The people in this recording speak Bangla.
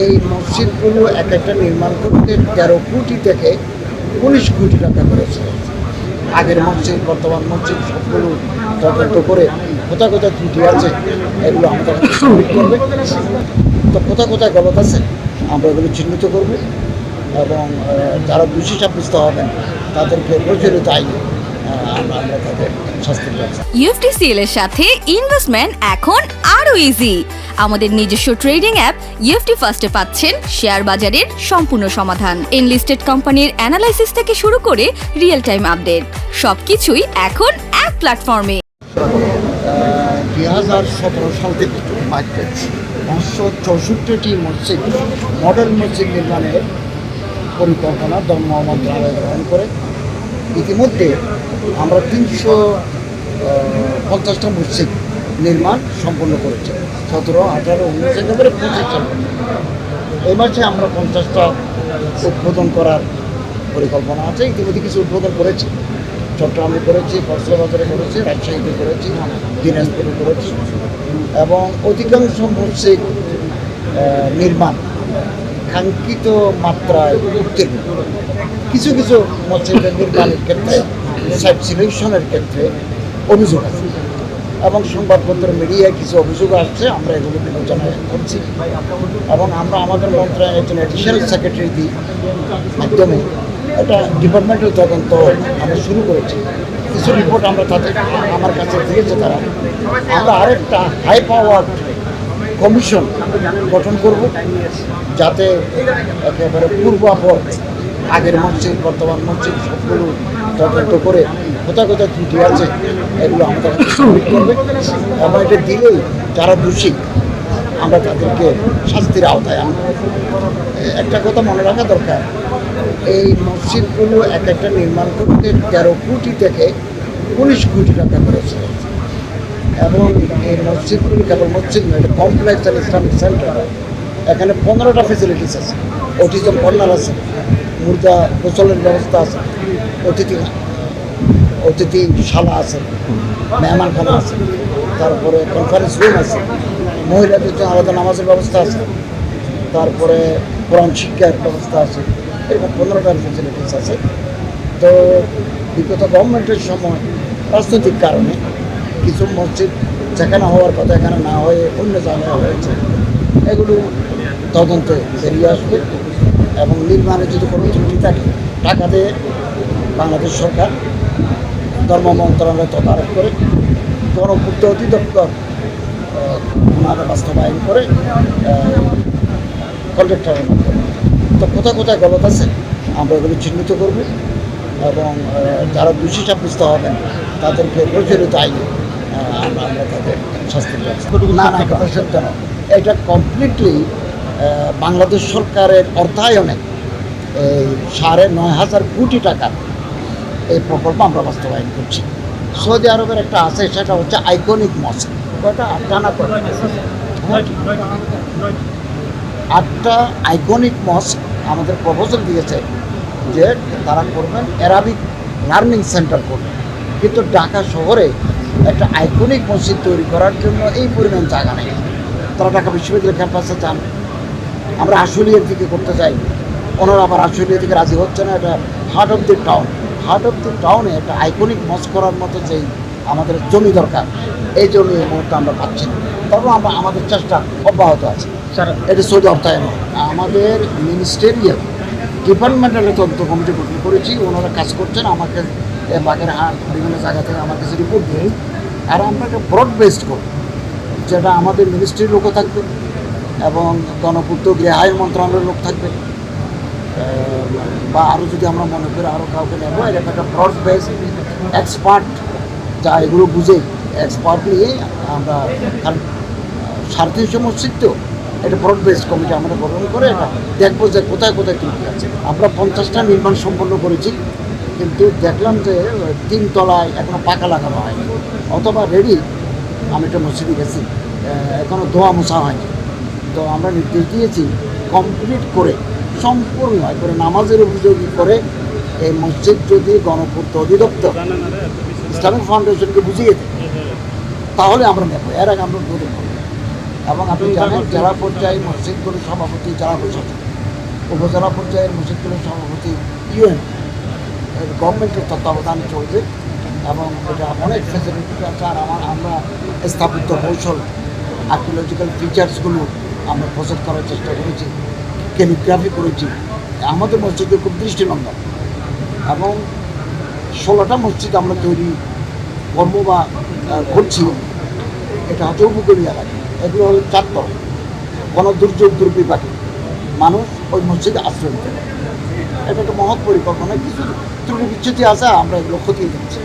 এই মসজিদগুলো এক একটা নির্মাণ করতে তেরো কোটি থেকে উনিশ কোটি টাকা করেছে আগের মসজিদ, বর্তমান মসজিদ সবগুলো তদন্ত করে কোথায় কোথায় ত্রুটি আছে, এগুলো আমাদের করবে। তো কোথায় কোথায় গলত আছে, আমরা এগুলো চিহ্নিত করব। এবং যারা দোষী সাব্যস্ত হবেন, তাদেরকে প্রচলিত আইনে আমরা সাথে ইনভেস্টমেন্ট এখন আরও ইজি আমাদের নিজস্ব ট্রেডিং অ্যাপ ইউএফটি ফার্স্টে পাচ্ছেন শেয়ার বাজারের সম্পূর্ণ সমাধান। এনলিস্টেড কোম্পানির অ্যানালাইসিস থেকে শুরু করে রিয়েল টাইম আপডেট সবকিছুই এখন এক প্ল্যাটফর্মে দুই হাজার সতেরো সাল থেকে পাঁচশো চৌষট্টিটি মসজিদ মডেল মসজিদ নির্মাণের পরিকল্পনা ধর্ম মন্ত্রণালয় গ্রহণ করে। ইতিমধ্যে আমরা তিনশো পঞ্চাশটা মসজিদ নির্মাণ সম্পন্ন করেছি। সতেরো, আঠারো, উনিশ, একেবারে পঁচিশ। এই মাসে আমরা পঞ্চাশটা উদ্বোধন করার পরিকল্পনা আছে। ইতিমধ্যে কিছু উদ্বোধন করেছি। চট্টগ্রামে করেছি, কক্সবাজারে করেছি, রাজশাহীতে করেছি, দিনাজপুরে করেছি। এবং অধিকাংশ মসজিদ নির্মাণ কাঙ্ক্ষিত মাত্রায় উত্তীর্ণ। কিছু কিছু মসজিদের নির্মাণের ক্ষেত্রে সাইট সিলেকশনের ক্ষেত্রে অভিযোগ আছে। এবং সংবাদপত্র মিডিয়ায় কিছু অভিযোগ আসছে, আমরা এগুলো বিবেচনা করছি। এবং আমরা আমাদের মন্ত্রণালয়ের একজন অ্যাডিশনাল সেক্রেটারি দিই মাধ্যমে একটা ডিপার্টমেন্টাল তদন্ত আমরা শুরু করেছি। কিছু রিপোর্ট আমরা তাদের, আমার কাছে দিয়েছে তারা। আমরা আরেকটা হাই পাওয়ার কমিশন গঠন করব যাতে একেবারে পূর্বাপর আগের মসজিদ, বর্তমান মসজিদ সবগুলো তদন্ত করে কোথায় কোথায় ত্রুটি আছে, এগুলো আমাদের করবে। এবং এটা দিলেই যারা দোষী, আমরা তাদেরকে শাস্তির আওতায় আনব। একটা কথা মনে রাখা দরকার, এই মসজিদগুলো এক একটা নির্মাণ করতে তেরো কোটি থেকে উনিশ কোটি টাকা করেছে এবং এই মসজিদগুলি কেবল মসজিদ নয়, এটা কমপ্লেক্স অ্যান্ড ইসলামিক সেন্টার এখানে পনেরোটা ফেসিলিটিস আছে। অটিজম কর্নার আছে, মুর্দা গোসলের ব্যবস্থা আছে, অতিথি অতিথি শালা আছে, মেহমানখানা আছে, তারপরে কনফারেন্স রুম আছে, মহিলাদের জন্য আলাদা নামাজের ব্যবস্থা আছে, তারপরে কোরআন শিক্ষার ব্যবস্থা আছে, এরকম পনেরোটার ফেসিলিটিস আছে। তো বিগত গভর্নমেন্টের সময় রাজনৈতিক কারণে কিছু মসজিদ যেখানে হওয়ার কথা, এখানে না হয়ে অন্য জায়গায় হয়েছে। এগুলো তদন্তে বেরিয়ে আসবে এবং নির্মাণে যদি কোনো ত্রুটি থাকে টাকা দিয়ে বাংলাদেশ সরকার ধর্ম মন্ত্রণালয় তদারক করে গণপূর্ত অধিদপ্তর ওনারা বাস্তবায়ন করে কন্ট্রাক্টরের তো কোথায় কোথায় গলত আছে, আমরা এগুলো চিহ্নিত করব এবং যারা দোষী সাব্যস্ত হবেন, তাদেরকে প্রচলিত আইনে এটা কমপ্লিটলি বাংলাদেশ সরকারের অর্থায়নে এই সাড়ে নয় হাজার কোটি টাকার এই প্রকল্প আমরা বাস্তবায়ন করছি। সৌদি আরবের একটা আছে, সেটা হচ্ছে আইকনিক মস্ক? আটটা আইকনিক মস্ক আমাদের প্রপোজাল দিয়েছে যে তারা করবেন অ্যারাবিক লার্নিং সেন্টার করবেন। কিন্তু ঢাকা শহরে একটা আইকনিক মসজিদ তৈরি করার জন্য এই পরিমাণ জায়গা নেই। তারা ঢাকা বিশ্ববিদ্যালয় ক্যাম্পাসে চান আমরা আশুলিয়ার দিকে করতে চাই ওনারা আবার আশুলিয়া থেকে রাজি হচ্ছে না। এটা heart of the town heart of the টাউনে একটা আইকনিক মস করার মতো যেই আমাদের জমি দরকার। এই জমি এই মুহূর্তে আমরা পাচ্ছি না। তবে আমরা আমাদের চেষ্টা অব্যাহত আছে। স্যার এটা সৌদি অর্থায়ন আমাদের মিনিস্টেরিয়াল ডিপার্টমেন্টাল তদন্ত কমিটি গঠন করেছি। ওনারা কাজ করছেন। আমাকে এ বাগের হাট বিভিন্ন জায়গা থেকে আমার কাছে রিপোর্ট দিয়ে। আর আমরা একটা ব্রড বেসড করব যেটা আমাদের মিনিস্ট্রির লোকও থাকবে এবং গণপূর্ত গৃহায়ন মন্ত্রণালয়ের লোক থাকবে। বা আরও যদি আমরা মনে করি আরও কাউকে নেব এরকম একটা ব্রড বেস এক্সপার্ট যা এগুলো বুঝে এক্সপার্ট নিয়ে আমরা সাড়ে তিনশো মসজিদ তো এটা ব্রড বেস কমিটি আমরা গঠন করে, এটা দেখব যে কোথায় কোথায় ত্রুটি আছে। আমরা পঞ্চাশটা নির্মাণ সম্পন্ন করেছি। কিন্তু দেখলাম যে তিন তলায় এখনও পাকা লাগানো হয়নি। অথবা রেডি আমি একটা মসজিদে গেছি আহ, এখনও ধোয়া মোছা হয়নি। তো আমরা নির্দেশ দিয়েছি কমপ্লিট করে সম্পূর্ণ করে নামাজের অভিযোগী করে এই মসজিদ যদি গণপূর্ত অধিদপ্তর ইসলামিক ফাউন্ডেশনকে বুঝিয়ে দেয় তাহলে আমরা নেব। এর আগে আমরা গ্রহণ করব। এবং আপনি জানেন জেলা পর্যায়ে মসজিদগুলোর সভাপতি জেলা প্রশাসক উপজেলা পর্যায়ের মসজিদগুলোর সভাপতি ইউএন। গভর্নমেন্টের তত্ত্বাবধানে চলবে এবং এটা অনেক ফেসিলিটি আছে। আর আমার, আমরা স্থাপিত কৌশল আর্কিওলজিক্যাল ফিচার্সগুলো আমরা প্রসেস করার চেষ্টা করেছি ক্যালিগ্রাফি করেছি। আমাদের মসজিদে খুব দৃষ্টিনন্দন। এবং ষোলোটা মসজিদ আমরা তৈরি কর্ম বা করছি। এটা হচ্ছে উপকূলীয় এলাকা। এগুলো হলো চারতল কোনো দুর্যোগ, দুর্বিপাকে মানুষ ওই মসজিদে আশ্রয় নিতে এটা একটা মহৎ পরিকল্পনা কিছু ত্রুটি বিচ্ছুতি আছে আমরা এগুলো খতিয়ে দিচ্ছি